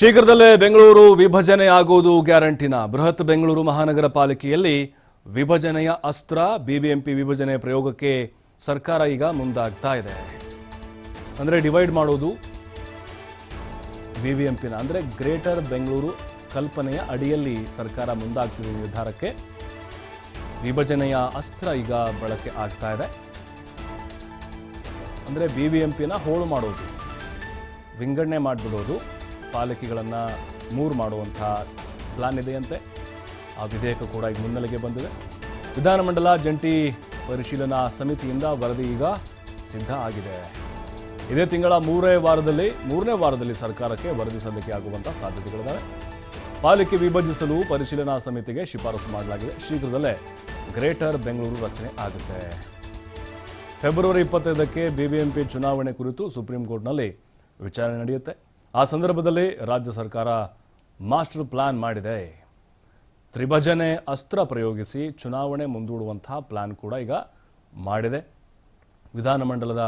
ಶೀಘ್ರದಲ್ಲೇ ಬೆಂಗಳೂರು ವಿಭಜನೆ ಆಗುವುದು ಗ್ಯಾರಂಟಿನ. ಬೃಹತ್ ಬೆಂಗಳೂರು ಮಹಾನಗರ ಪಾಲಿಕೆಯಲ್ಲಿ ವಿಭಜನೆಯ ಅಸ್ತ್ರ, ಬಿಬಿಎಂಪಿ ವಿಭಜನೆ ಪ್ರಯೋಗಕ್ಕೆ ಸರ್ಕಾರ ಈಗ ಮುಂದಾಗ್ತಾ ಇದೆ. ಅಂದರೆ ಡಿವೈಡ್ ಮಾಡೋದು ಬಿಬಿಎಂಪಿನ. ಅಂದರೆ ಗ್ರೇಟರ್ ಬೆಂಗಳೂರು ಕಲ್ಪನೆಯ ಅಡಿಯಲ್ಲಿ ಸರ್ಕಾರ ಮುಂದಾಗ್ತಿದೆ ನಿರ್ಧಾರಕ್ಕೆ. ವಿಭಜನೆಯ ಅಸ್ತ್ರ ಈಗ ಬಳಕೆ ಆಗ್ತಾ ಇದೆ. ಅಂದರೆ ಬಿ ಬಿ ಎಂ ಪಿನ ಹೋಳು ಮಾಡೋದು, ವಿಂಗಡಣೆ ಮಾಡಿಬಿಡೋದು. ಪಾಲಿಕೆಗಳನ್ನು ಮೂರು ಮಾಡುವಂಥ ಪ್ಲಾನ್ ಇದೆಯಂತೆ. ಆ ವಿಧೇಯಕ ಕೂಡ ಈಗ ಮುನ್ನೆಲೆಗೆ ಬಂದಿದೆ. ವಿಧಾನಮಂಡಲ ಜಂಟಿ ಪರಿಶೀಲನಾ ಸಮಿತಿಯಿಂದ ವರದಿ ಈಗ ಸಿದ್ಧ ಆಗಿದೆ. ಇದೇ ತಿಂಗಳ ಮೂರನೇ ವಾರದಲ್ಲಿ ಮೂರನೇ ವಾರದಲ್ಲಿ ಸರ್ಕಾರಕ್ಕೆ ವರದಿ ಸಲ್ಲಿಕೆ ಆಗುವಂಥ ಸಾಧ್ಯತೆಗಳಿದ್ದಾವೆ ಪಾಲಿಕೆ ವಿಭಜಿಸಲು ಪರಿಶೀಲನಾ ಸಮಿತಿಗೆ ಶಿಫಾರಸು ಮಾಡಲಾಗಿದೆ. ಶೀಘ್ರದಲ್ಲೇ ಗ್ರೇಟರ್ ಬೆಂಗಳೂರು ರಚನೆ ಆಗುತ್ತೆ. ಫೆಬ್ರವರಿ ಇಪ್ಪತ್ತೈದಕ್ಕೆ ಬಿಬಿಎಂಪಿ ಚುನಾವಣೆ ಕುರಿತು ಸುಪ್ರೀಂ ಕೋರ್ಟ್ನಲ್ಲಿ ವಿಚಾರಣೆ ನಡೆಯುತ್ತೆ. ಆ ಸಂದರ್ಭದಲ್ಲಿ ರಾಜ್ಯ ಸರ್ಕಾರ ಮಾಸ್ಟರ್ ಪ್ಲಾನ್ ಮಾಡಿದೆ. ತ್ರಿಭಜನೆ ಅಸ್ತ್ರ ಪ್ರಯೋಗಿಸಿ ಚುನಾವಣೆ ಮುಂದೂಡುವಂತಹ ಪ್ಲಾನ್ ಕೂಡ ಈಗ ಮಾಡಿದೆ. ವಿಧಾನಮಂಡಲದ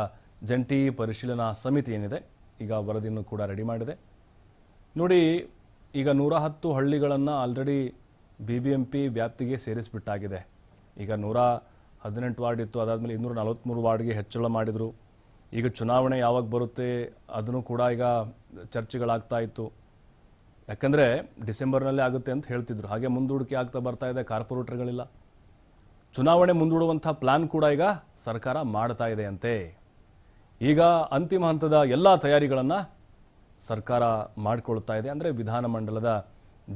ಜಂಟಿ ಪರಿಶೀಲನಾ ಸಮಿತಿ ಏನಿದೆ, ಈಗ ವರದಿಯನ್ನು ಕೂಡ ರೆಡಿ ಮಾಡಿದೆ. ನೋಡಿ, ಈಗ ನೂರ ಹತ್ತು ಹಳ್ಳಿಗಳನ್ನು already B B M P ವ್ಯಾಪ್ತಿಗೆ ಸೇರಿಸಿಬಿಟ್ಟಾಗಿದೆ. ಈಗ ನೂರ ಹದಿನೆಂಟು ವಾರ್ಡ್ ಇತ್ತು, ಅದಾದಮೇಲೆ ಇನ್ನೂರ ನಲವತ್ತ್ಮೂರು ವಾರ್ಡ್ಗೆ ಹೆಚ್ಚಳ ಮಾಡಿದರು. ಈಗ ಚುನಾವಣೆ ಯಾವಾಗ ಬರುತ್ತೆ ಅದನ್ನು ಕೂಡ ಈಗ ಚರ್ಚೆಗಳಾಗ್ತಾ ಇತ್ತು. ಯಾಕಂದರೆ ಡಿಸೆಂಬರ್ನಲ್ಲೇ ಆಗುತ್ತೆ ಅಂತ ಹೇಳ್ತಿದ್ರು. ಹಾಗೆ ಮುಂದೂಡಿಕೆ ಆಗ್ತಾ ಬರ್ತಾ ಇದೆ, ಕಾರ್ಪೊರೇಟರ್ಗಳಿಲ್ಲ. ಚುನಾವಣೆ ಮುಂದೂಡುವಂಥ ಪ್ಲಾನ್ ಕೂಡ ಈಗ ಸರ್ಕಾರ ಮಾಡ್ತಾ ಇದೆ ಅಂತೆ ಈಗ ಅಂತಿಮ ಹಂತದ ಎಲ್ಲ ತಯಾರಿಗಳನ್ನು ಸರ್ಕಾರ ಮಾಡಿಕೊಳ್ತಾ ಇದೆ. ಅಂದರೆ ವಿಧಾನಮಂಡಲದ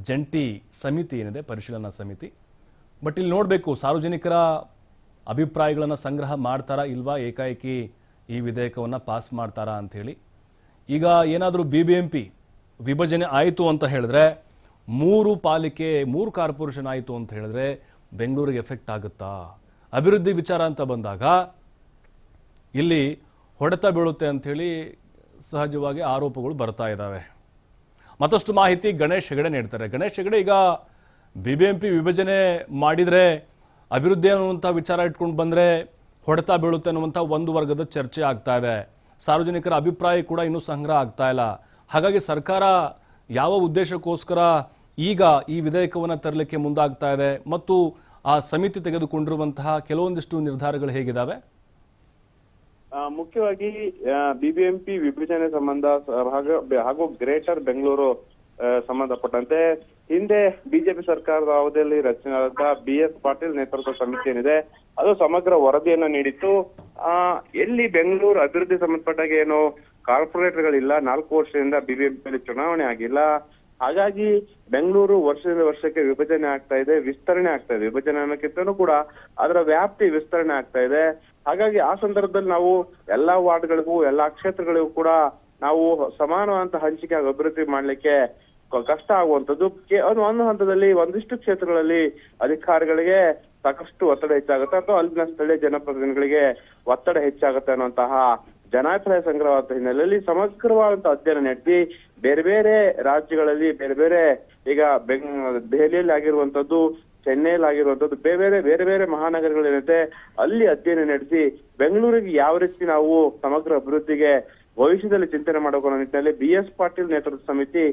ಜಂಟಿ ಸಮಿತಿ ಏನಿದೆ, ಪರಿಶೀಲನಾ ಸಮಿತಿ. ಬಟ್ ಇಲ್ಲಿ ನೋಡಬೇಕು, ಸಾರ್ವಜನಿಕರ ಅಭಿಪ್ರಾಯಗಳನ್ನು ಸಂಗ್ರಹ ಮಾಡ್ತಾರಾ ಇಲ್ವಾ ಏಕಾಏಕಿ ಈ ವಿಧೇಯಕವನ್ನು ಪಾಸ್ ಮಾಡ್ತಾರಾ ಅಂಥೇಳಿ ಈಗ ಏನಾದರೂ ಬಿ ಬಿ ಎಂ ಪಿ ವಿಭಜನೆ ಆಯಿತು ಅಂತ ಹೇಳಿದ್ರೆ, ಮೂರು ಪಾಲಿಕೆ, ಮೂರು ಕಾರ್ಪೊರೇಷನ್ ಆಯಿತು ಅಂತ ಹೇಳಿದ್ರೆ ಬೆಂಗಳೂರಿಗೆ ಎಫೆಕ್ಟ್ ಆಗುತ್ತಾ? ಅಭಿವೃದ್ಧಿ ವಿಚಾರ ಅಂತ ಬಂದಾಗ ಇಲ್ಲಿ ಹೊಡೆತ ಬೀಳುತ್ತೆ ಅಂಥೇಳಿ ಸಹಜವಾಗಿ ಆರೋಪಗಳು ಬರ್ತಾ ಇದ್ದಾವೆ ಮತ್ತಷ್ಟು ಮಾಹಿತಿ ಗಣೇಶ್ ಹೆಗಡೆ ನೀಡ್ತಾರೆ. ಗಣೇಶ್ ಹೆಗಡೆ ಈಗ ಬಿ ಬಿ ಎಂ ಪಿ ವಿಭಜನೆ ಮಾಡಿದರೆ ಅಭಿವೃದ್ಧಿ ಅನ್ನುವಂಥ ವಿಚಾರ ಇಟ್ಕೊಂಡು ಬಂದರೆ ಹೊಡೆತ ಬೀಳುತ್ತೆ ಅನ್ನುವಂಥ ಒಂದು ವರ್ಗದ ಚರ್ಚೆ ಆಗ್ತಾ ಇದೆ. ಸಾರ್ವಜನಿಕರ ಅಭಿಪ್ರಾಯ ಕೂಡ ಇನ್ನೂ ಸಂಗ್ರಹ ಆಗ್ತಾ ಇಲ್ಲ. ಹಾಗಾಗಿ ಸರ್ಕಾರ ಯಾವ ಉದ್ದೇಶಕ್ಕೋಸ್ಕರ ಈಗ ಈ ವಿಧೇಯಕವನ್ನು ತರಲಿಕ್ಕೆ ಮುಂದಾಗ್ತಾ ಇದೆ ಮತ್ತು ಆ ಸಮಿತಿ ತೆಗೆದುಕೊಂಡಿರುವಂತಹ ಕೆಲವೊಂದಿಷ್ಟು ನಿರ್ಧಾರಗಳು ಹೇಗಿದ್ದಾವೆ ಮುಖ್ಯವಾಗಿ ಬಿಬಿಎಂಪಿ ವಿಭಜನೆ ಸಂಬಂಧ ಹಾಗೂ- ಗ್ರೇಟರ್ ಬೆಂಗಳೂರು ಸಂಬಂಧಪಟ್ಟಂತೆ. ಹಿಂದೆ ಬಿಜೆಪಿ ಸರ್ಕಾರದ ಅವಧಿಯಲ್ಲಿ ರಚನೆಯಾದ ಬಿ ಎಸ್ ಪಾಟೀಲ್ ನೇತೃತ್ವ ಸಮಿತಿ ಏನಿದೆ, ಅದು ಸಮಗ್ರ ವರದಿಯನ್ನು ನೀಡಿತ್ತು. ಆ, ಎಲ್ಲಿ ಬೆಂಗಳೂರು ಅಭಿವೃದ್ಧಿ ಸಂಬಂಧಪಟ್ಟಾಗ ಏನು ಕಾರ್ಪೊರೇಟರ್ಗಳಿಲ್ಲ, ನಾಲ್ಕು ವರ್ಷದಿಂದ ಬಿಬಿಎಂಪಿಯಲ್ಲಿ ಚುನಾವಣೆ ಆಗಿಲ್ಲ. ಹಾಗಾಗಿ ಬೆಂಗಳೂರು ವರ್ಷದಿಂದ ವರ್ಷಕ್ಕೆ ವಿಭಜನೆ ಆಗ್ತಾ ಇದೆ, ವಿಸ್ತರಣೆ ಆಗ್ತಾ ಇದೆ. ವಿಭಜನೆ ಅನ್ನೋಕ್ಕಿಂತನೂ ಕೂಡ ಅದರ ವ್ಯಾಪ್ತಿ ವಿಸ್ತರಣೆ ಆಗ್ತಾ ಇದೆ. ಹಾಗಾಗಿ ಆ ಸಂದರ್ಭದಲ್ಲಿ ನಾವು ಎಲ್ಲಾ ವಾರ್ಡ್ಗಳಿಗೂ, ಎಲ್ಲಾ ಕ್ಷೇತ್ರಗಳಿಗೂ ಕೂಡ ನಾವು ಸಮಾನವಾದಂತಹ ಹಂಚಿಕೆ ಅಭಿವೃದ್ಧಿ ಮಾಡ್ಲಿಕ್ಕೆ ಕಷ್ಟ ಆಗುವಂತದ್ದು ಒಂದು ಹಂತದಲ್ಲಿ ಒಂದಿಷ್ಟು ಕ್ಷೇತ್ರಗಳಲ್ಲಿ ಅಧಿಕಾರಿಗಳಿಗೆ ಸಾಕಷ್ಟು ಒತ್ತಡ ಹೆಚ್ಚಾಗುತ್ತೆ. ಅಥವಾ ಅಲ್ಲಿನ ಸ್ಥಳೀಯ ಜನಪ್ರತಿನಿಧಿಗಳಿಗೆ ಒತ್ತಡ ಹೆಚ್ಚಾಗುತ್ತೆ ಅನ್ನುವಂತಹ ಜನಾಭಿಪ್ರಾಯ ಸಂಗ್ರಹವಾದ ಹಿನ್ನೆಲೆಯಲ್ಲಿ ಸಮಗ್ರವಾದಂತಹ ಅಧ್ಯಯನ ನಡೆಸಿ ಬೇರೆ ಬೇರೆ ರಾಜ್ಯಗಳಲ್ಲಿ ಬೇರೆ ಬೇರೆ ಈಗ ಬೆಂಗ್ ದೆಹಲಿಯಲ್ಲಿ ಆಗಿರುವಂತದ್ದು ಚೆನ್ನೈಯಲ್ಲಿ ಆಗಿರುವಂತದ್ದು ಬೇರೆ ಬೇರೆ ಬೇರೆ ಬೇರೆ ಮಹಾನಗರಗಳೇನಿದೆ ಅಲ್ಲಿ ಅಧ್ಯಯನ ನಡೆಸಿ ಬೆಂಗಳೂರಿಗೆ ಯಾವ ರೀತಿ ನಾವು ಸಮಗ್ರ ಅಭಿವೃದ್ಧಿಗೆ ಭವಿಷ್ಯದಲ್ಲಿ ಚಿಂತನೆ ಮಾಡಬೇಕು ಅನ್ನೋ ನಿಟ್ಟಿನಲ್ಲಿ ಬಿ ಎಸ್ ಪಾಟೀಲ್ ನೇತೃತ್ವ ಸಮಿತಿ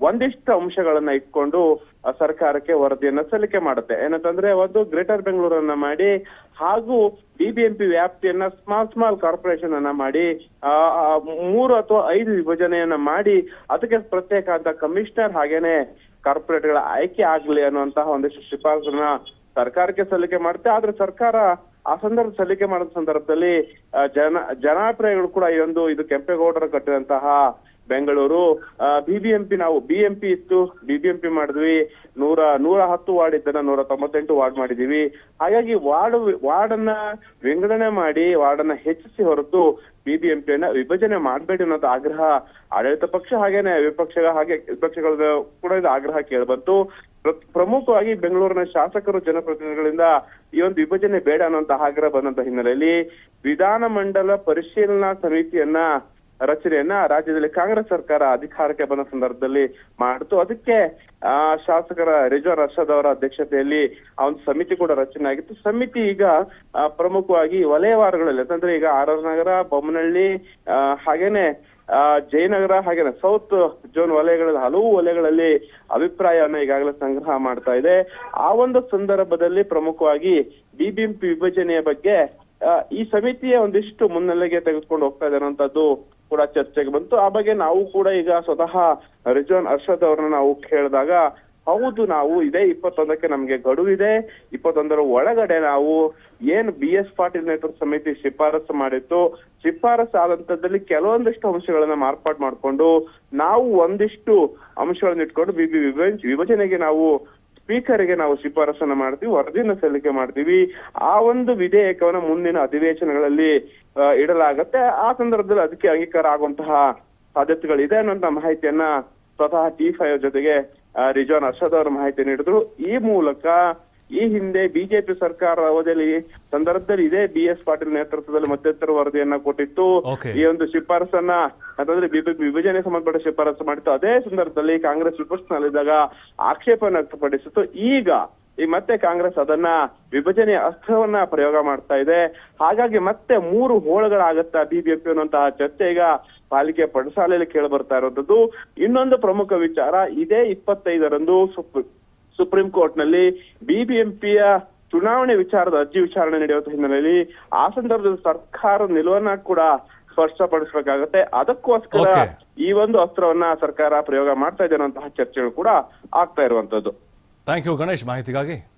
ಒಂದಿಷ್ಟು ಅಂಶಗಳನ್ನ ಇಟ್ಕೊಂಡು ಸರ್ಕಾರಕ್ಕೆ ವರದಿಯನ್ನ ಸಲ್ಲಿಕೆ ಮಾಡುತ್ತೆ. ಏನಂತಂದ್ರೆ ಒಂದು ಗ್ರೇಟರ್ ಬೆಂಗಳೂರನ್ನ ಮಾಡಿ, ಹಾಗೂ ಬಿಬಿಎಂಪಿ ವ್ಯಾಪ್ತಿಯನ್ನ ಸ್ಮಾಲ್ ಸ್ಮಾಲ್ ಕಾರ್ಪೊರೇಷನ್ ಅನ್ನ ಮಾಡಿ ಮೂರು ಅಥವಾ ಐದು ವಿಭಜನೆಯನ್ನ ಮಾಡಿ, ಅದಕ್ಕೆ ಪ್ರತ್ಯೇಕ ಅಂತ ಕಮಿಷನರ್ ಹಾಗೇನೆ ಕಾರ್ಪೊರೇಟ್ಗಳ ಆಯ್ಕೆ ಆಗ್ಲಿ ಅನ್ನುವಂತಹ ಒಂದಿಷ್ಟು ಶಿಫಾರಸನ್ನ ಸರ್ಕಾರಕ್ಕೆ ಸಲ್ಲಿಕೆ ಮಾಡುತ್ತೆ. ಆದ್ರೆ ಸರ್ಕಾರ ಆ ಸಂದರ್ಭ ಸಲ್ಲಿಕೆ ಮಾಡಿದ ಸಂದರ್ಭದಲ್ಲಿ ಜನ, ಜನಾಭಿಪ್ರಾಯಗಳು ಕೂಡ ಈ ಒಂದು ಇದು ಕೆಂಪೇಗೌಡರು ಕಟ್ಟಿದಂತಹ ಬೆಂಗಳೂರು. ಬಿಬಿಎಂಪಿ ನಾವು ಬಿಎಂಪಿ ಇತ್ತು. ಬಿಬಿಎಂಪಿ ಮಾಡಿದ್ವಿ. ನೂರ ನೂರ ಹತ್ತು ವಾರ್ಡ್ ಇದ್ದನ್ನ ನೂರ ತೊಂಬತ್ತೆಂಟು ವಾರ್ಡ್ ಮಾಡಿದೀವಿ ಹಾಗಾಗಿ ವಾರ್ಡ್ ವಾರ್ಡ್ ಅನ್ನ ವಿಂಗಡಣೆ ಮಾಡಿ ವಾರ್ಡ್ ಅನ್ನ ಹೆಚ್ಚಿಸಿ ಹೊರತು ಬಿಬಿಎಂಪಿಯನ್ನ ವಿಭಜನೆ ಮಾಡಬೇಡಿ ಅನ್ನೋದು ಆಗ್ರಹ ಆಡಳಿತ ಪಕ್ಷ ಹಾಗೇನೆ ವಿಪಕ್ಷ ಹಾಗೆ ವಿಪಕ್ಷಗಳ ಕೂಡ ಇದು ಆಗ್ರಹ ಕೇಳಬಂತು. ಪ್ರ- ಪ್ರಮುಖವಾಗಿ ಬೆಂಗಳೂರಿನ ಶಾಸಕರು ಜನಪ್ರತಿನಿಧಿಗಳಿಂದ ಈ ಒಂದು ವಿಭಜನೆ ಬೇಡ ಅನ್ನುವಂತಹ ಆಗ್ರಹ ಬಂದಂತ ಹಿನ್ನೆಲೆಯಲ್ಲಿ ವಿಧಾನಮಂಡಲ ಪರಿಶೀಲನಾ ಸಮಿತಿಯನ್ನ ರಚನೆಯನ್ನ ರಾಜ್ಯದಲ್ಲಿ ಕಾಂಗ್ರೆಸ್ ಸರ್ಕಾರ ಅಧಿಕಾರಕ್ಕೆ ಬಂದ ಸಂದರ್ಭದಲ್ಲಿ ಮಾಡಿತು. ಅದಕ್ಕೆ, ಆ, ಶಾಸಕರ ರಿಜ್ವಾನ್ ಅರ್ಷದ್ ಅವರ ಅಧ್ಯಕ್ಷತೆಯಲ್ಲಿ ಆ ಒಂದು ಸಮಿತಿ ಕೂಡ ರಚನೆ ಆಗಿತ್ತು. ಸಮಿತಿ ಈಗ ಪ್ರಮುಖವಾಗಿ ವಲಯವಾರಗಳಲ್ಲಿ ಅಂತಂದ್ರೆ ಈಗ ಆರ್ ಆರ್ ನಗರ, ಬೊಮ್ಮನಹಳ್ಳಿ ಹಾಗೇನೆ ಜಯನಗರ, ಹಾಗೇನೆ ಸೌತ್ ಜೋನ್ ವಲಯಗಳಲ್ಲಿ, ಹಲವು ವಲಯಗಳಲ್ಲಿ ಅಭಿಪ್ರಾಯವನ್ನ ಈಗಾಗಲೇ ಸಂಗ್ರಹ ಮಾಡ್ತಾ ಇದೆ. ಆ ಒಂದು ಸಂದರ್ಭದಲ್ಲಿ ಪ್ರಮುಖವಾಗಿ ಬಿಬಿಎಂಪಿ ವಿಭಜನೆಯ ಬಗ್ಗೆ ಈ ಸಮಿತಿಯ ಒಂದಿಷ್ಟು ಮುನ್ನೆಲೆಗೆ ತೆಗೆದುಕೊಂಡು ಹೋಗ್ತಾ ಇದೆ ಅನ್ನುವಂಥದ್ದು ಕೂಡ ಚರ್ಚೆಗೆ ಬಂತು. ಆ ಬಗ್ಗೆ ನಾವು ಕೂಡ ಈಗ ಸ್ವತಃ ರಿಜ್ವಾನ್ ಅರ್ಷದ್ ಅವ್ರನ್ನ ನಾವು ಕೇಳಿದಾಗ, ಹೌದು ನಾವು ಇದೇ ಇಪ್ಪತ್ತೊಂದಕ್ಕೆ ನಮ್ಗೆ ಗಡುವಿದೆ ಇಪ್ಪತ್ತೊಂದರ ಒಳಗಡೆ ನಾವು ಏನ್ ಬಿ ಎಸ್ ಪಾಟೀಲ್ ನೇತೃತ್ವ ಸಮಿತಿ ಶಿಫಾರಸು ಮಾಡಿತ್ತು, ಶಿಫಾರಸು ಆದಂತದಲ್ಲಿ ಕೆಲವೊಂದಿಷ್ಟು ಅಂಶಗಳನ್ನ ಮಾರ್ಪಾಡು ಮಾಡ್ಕೊಂಡು, ನಾವು ಒಂದಿಷ್ಟು ಅಂಶಗಳನ್ನ ಇಟ್ಕೊಂಡು ವಿಭಜನೆಗೆ ನಾವು ಸ್ಪೀಕರ್ಗೆ ನಾವು ಶಿಫಾರಸನ್ನ ಮಾಡ್ತೀವಿ, ವರದಿಯನ್ನು ಸಲ್ಲಿಕೆ ಮಾಡ್ತೀವಿ. ಆ ಒಂದು ವಿಧೇಯಕವನ್ನ ಮುಂದಿನ ಅಧಿವೇಶನಗಳಲ್ಲಿ ಇಡಲಾಗುತ್ತೆ. ಆ ಸಂದರ್ಭದಲ್ಲಿ ಅದಕ್ಕೆ ಅಂಗೀಕಾರ ಆಗುವಂತಹ ಸಾಧ್ಯತೆಗಳಿದೆ ಅನ್ನುವಂತ ಮಾಹಿತಿಯನ್ನ ಸ್ವತಃ ಟಿ ಫೈವ್ ಜೊತೆಗೆ ರಿಜಾನ್ ಅರ್ಷದ್ ಅವರು ಮಾಹಿತಿ ನೀಡಿದ್ರು. ಈ ಮೂಲಕ ಈ ಹಿಂದೆ ಬಿಜೆಪಿ ಸರ್ಕಾರ ಅವಧಿಯಲ್ಲಿ ಸಂದರ್ಭದಲ್ಲಿ ಇದೇ ಬಿ ಎಸ್ ಪಾಟೀಲ್ ನೇತೃತ್ವದಲ್ಲಿ ಮಧ್ಯಂತರ ವರದಿಯನ್ನ ಕೊಟ್ಟಿತ್ತು. ಈ ಒಂದು ಶಿಫಾರಸನ್ನ ಅಂತಂದ್ರೆ ವಿಭಜನೆ ಸಂಬಂಧಪಟ್ಟ ಶಿಫಾರಸು ಮಾಡಿತ್ತು. ಅದೇ ಸಂದರ್ಭದಲ್ಲಿ ಕಾಂಗ್ರೆಸ್ ವಿಪಕ್ಷನಲ್ಲಿದ್ದಾಗ ಆಕ್ಷೇಪವನ್ನು ವ್ಯಕ್ತಪಡಿಸಿತ್ತು. ಈಗ ಈ ಮತ್ತೆ ಕಾಂಗ್ರೆಸ್ ಅದನ್ನ ವಿಭಜನೆಯ ಅಸ್ತ್ರವನ್ನ ಪ್ರಯೋಗ ಮಾಡ್ತಾ ಇದೆ. ಹಾಗಾಗಿ ಮತ್ತೆ ಮೂರು ಹೋಳುಗಳಾಗುತ್ತಾ ಬಿಬಿಎಪಿ ಅನ್ನುವಂತಹ ಚರ್ಚೆ ಈಗ ಪಾಲಿಕೆ ಪಡಸಾಲೆಯಲ್ಲಿ ಕೇಳಿ ಬರ್ತಾ ಇರುವಂತದ್ದು ಇನ್ನೊಂದು ಪ್ರಮುಖ ವಿಚಾರ ಇದೇ ಇಪ್ಪತ್ತೈದರಂದು ಸುಪ್ರೀಂ ಕೋರ್ಟ್ನಲ್ಲಿ ಬಿಬಿಎಂಪಿಯ ಚುನಾವಣೆ ವಿಚಾರದ ಅರ್ಜಿ ವಿಚಾರಣೆ ನಡೆಯುವಂತ ಹಿನ್ನೆಲೆಯಲ್ಲಿ ಆ ಸಂದರ್ಭದಲ್ಲಿ ಸರ್ಕಾರ ನಿಲುವನ್ನ ಕೂಡ ಸ್ಪಷ್ಟಪಡಿಸಬೇಕಾಗತ್ತೆ. ಅದಕ್ಕೋಸ್ಕರ ಈ ಒಂದು ಅಸ್ತ್ರವನ್ನ ಸರ್ಕಾರ ಪ್ರಯೋಗ ಮಾಡ್ತಾ ಇದೆ ಅನ್ನುವಂತಹ ಚರ್ಚೆಗಳು ಕೂಡ ಆಗ್ತಾ ಇರುವಂತದ್ದು. ಥ್ಯಾಂಕ್ ಯು ಗಣೇಶ್ ಮಾಹಿತಿಗಾಗಿ.